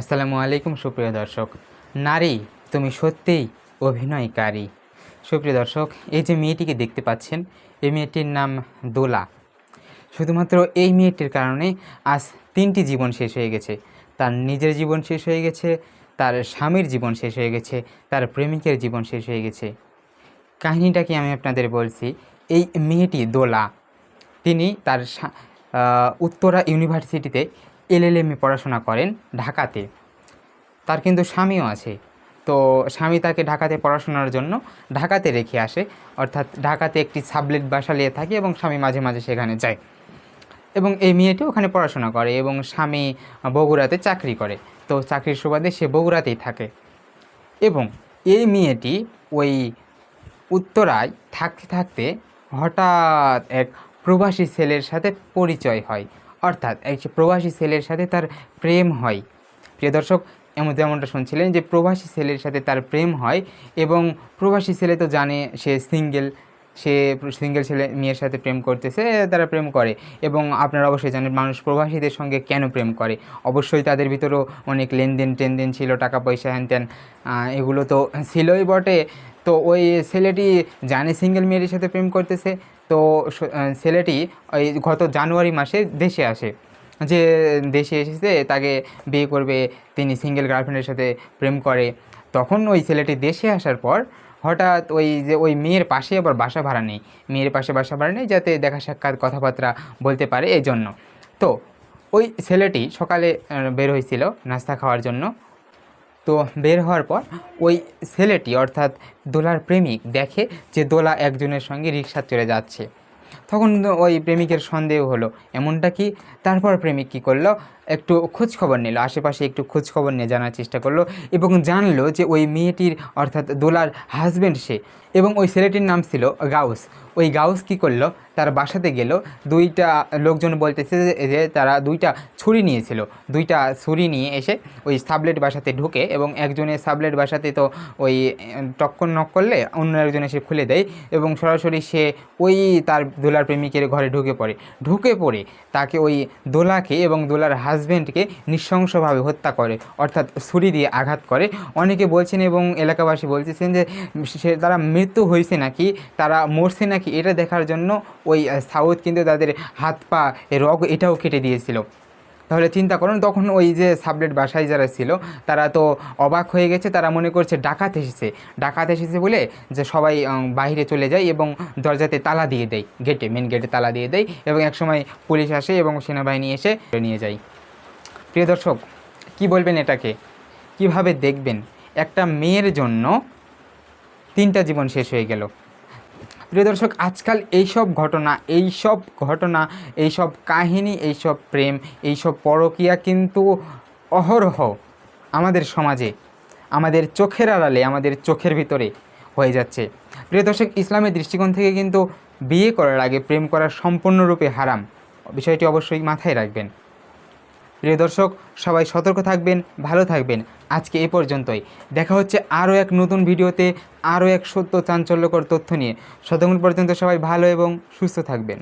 আসসালামু আলাইকুম, সুপ্রিয় দর্শক। নারী, তুমি সত্যিই অভিনয়কারী। সুপ্রিয় দর্শক, এই যে মেয়েটিকে দেখতে পাচ্ছেন, এই মেয়েটির নাম দোলা। শুধুমাত্র এই মেয়েটির কারণে আজ তিনটি জীবন শেষ হয়ে গেছে। তার নিজের জীবন শেষ হয়ে গেছে, তার স্বামীর জীবন শেষ হয়ে গেছে, তার প্রেমিকের জীবন শেষ হয়ে গেছে। কাহিনীটাকে আমি আপনাদের বলছি? এই মেয়েটি দোলা। তিনি তার উত্তরা ইউনিভার্সিটিতে এলএলএমে পড়াশোনা করেন ঢাকাতে। তার কিন্তু স্বামীও আছে। তো স্বামী তাকে ঢাকাতে পড়াশোনার জন্য ঢাকাতে রেখে আসে। অর্থাৎ ঢাকাতে একটি সাবলেট বাসা নিয়ে থাকে এবং স্বামী মাঝে মাঝে সেখানে যায়। এবং এই মেয়েটি ওখানে পড়াশোনা করে এবং স্বামী বগুড়াতে চাকরি করে। তো চাকরির সুবাদে সে বগুড়াতেই থাকে। এবং এই মেয়েটি ওই উত্তরায় থাকতে থাকতে হঠাৎ এক প্রবাসী ছেলের সাথে পরিচয় হয়। অর্থাৎ এক প্রবাসী ছেলের সাথে তার প্রেম হয়। প্রিয় দর্শক, এমন যেমনটা শুনছিলেন যে প্রবাসী ছেলের সাথে তার প্রেম হয় এবং প্রবাসী ছেলে তো জানে সে সিঙ্গেল সে সিঙ্গেল ছেলে মেয়ের সাথে প্রেম করতেছে, তারা প্রেম করে এবং আপনারা অবশ্যই জানেন মানুষ প্রবাসীদের সঙ্গে কেন প্রেম করে। অবশ্যই তাদের ভিতরেও অনেক লেনদেন টেনদেন ছিল, টাকা পয়সা হ্যান ত্যান এগুলো তো ছিলই বটে। তো ওই ছেলেটি জানে সিঙ্গেল মেয়ের সাথে প্রেম করতেছে, তো ছেলেটি ওই গত জানুয়ারি মাসে দেশে আসে। যে দেশে এসেছে, তাকে বিয়ে করবে, তিনি সিঙ্গেল গার্লফ্রেন্ডের সাথে প্রেম করে। তখন ওই ছেলেটি দেশে আসার পর হঠাৎ ওই যে ওই মেয়ের পাশে আবার বাসা ভাড়া নেই। মেয়ের পাশে বাসা ভাড়া নেই যাতে দেখা সাক্ষাৎ কথাবার্তা বলতে পারে এই জন্য তো ওই ছেলেটি সকালে বের হয়েছিল নাস্তা খাওয়ার জন্য। তো বের হওয়ার পর ওই ছেলেটি অর্থাৎ দোলার প্রেমিক দেখে যে দোলা একজনের সঙ্গে রিক্সা চলে যাচ্ছে। তখন ওই প্রেমিকের সন্দেহ হলো। এমনটা কি? তারপর প্রেমিক কী করল? একটু খোঁজ খবর নিল। আশেপাশে একটু খোঁজ খবর নিয়ে জানার চেষ্টা করল এবং জানলো যে ওই মেয়েটির অর্থাৎ দোলার হাজব্যান্ড সে এবং ওই ছেলেটির নাম ছিল গাউস। ওই গাউস কি করল? তার বাসাতে গেল। দুইটা লোকজন বলতেছে যে- তারা দুইটা ছুরি নিয়েছিল। দুইটা ছুরি নিয়ে এসে ওই সাবলেট বাসাতে ঢুকে এবং একজনের সাবলেট বাসাতে তো ওই টক্কর নক করলে অন্য একজন এসে খুলে দেয় এবং সরাসরি সে ওই তার দোলার প্রেমিকের ঘরে ঢুকে পড়ে। ঢুকে পড়ে তাকে ওই দোলাকে এবং দোলার হাজব্যান্ডকে নৃশংসভাবে হত্যা করে, অর্থাৎ ছুরি দিয়ে আঘাত করে। অনেকে বলছেন এবং এলাকাবাসী বলতেছেন যে, সে তারা মৃত্যু হয়েছে নাকি, তারা মরছে নাকি, এটা দেখার জন্য ওই সাউথ কিন্তু তাদের হাত পা রগ এটাও কেটে দিয়েছিল। তাহলে চিন্তা করুন, তখন ওই যে সাবলেট বাসায় যারা ছিল, তারা তো অবাক হয়ে গেছে, তারা মনে করছে ডাকাত এসেছে। ডাকাত এসেছে বলে যে সবাই বাইরে চলে যায় এবং দরজাতে তালা দিয়ে দেয় গেটে মেন গেটে তালা দিয়ে দেয় এবং একসময় পুলিশ আসে এবং সেনাবাহিনী এসে নিয়ে যায়। প্রিয় দর্শক, কী বলবেন এটাকে? কীভাবে দেখবেন? একটা মেয়ের জন্য তিনটা জীবন শেষ হয়ে গেল। প্রিয় দর্শক, আজকাল এইসব ঘটনা এইসব ঘটনা, এইসব কাহিনী, এইসব প্রেম, এইসব পরকীয়া কিন্তু অহরহ আমাদের সমাজে, আমাদের চোখের আড়ালে, আমাদের চোখের ভিতরে হয়ে যাচ্ছে। প্রিয় দর্শক, ইসলামের দৃষ্টিকোণ থেকে কিন্তু বিয়ে করার আগে প্রেম করা সম্পূর্ণরূপে হারাম। বিষয়টি অবশ্যই মাথায় রাখবেন। প্রিয় দর্শক, সবাই সতর্ক থাকবেন, ভালো থাকবেন। আজকে এ পর্যন্তই। দেখা হচ্ছে আরও এক নতুন ভিডিওতে, আরও এক সত্য চাঞ্চল্যকর তথ্য নিয়ে। সতক্ষণ পর্যন্ত সবাই ভালো এবং সুস্থ থাকবেন।